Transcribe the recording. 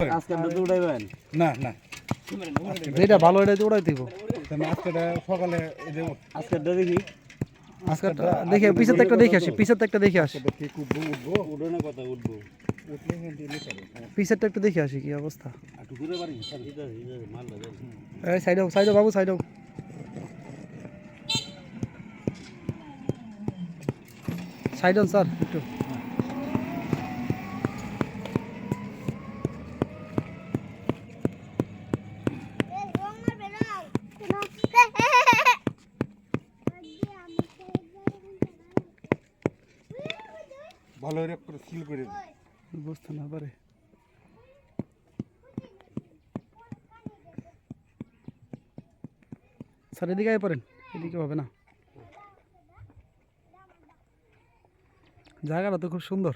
আজকে দুটো উড়াইবেন? না না। যেটা ভালো এটা উড়াই দিব। আজকেটা সকালে আজকে দেখি। আজকে দেখে পিছের একটা দেখে আসি পিছের একটা দেখে আসি। উঠবো কথা উঠবো। একটু দেখে আসি কি অবস্থা? এই সাইড হোক সাইড বাবু সাইড হোক। সাইড স্যার একটু। ভালো করে সিল করে। বুঝতে না পারে স্যার, এদিকে আয় পড়েন এদিকে হবে না। জায়গাটা তো খুব সুন্দর।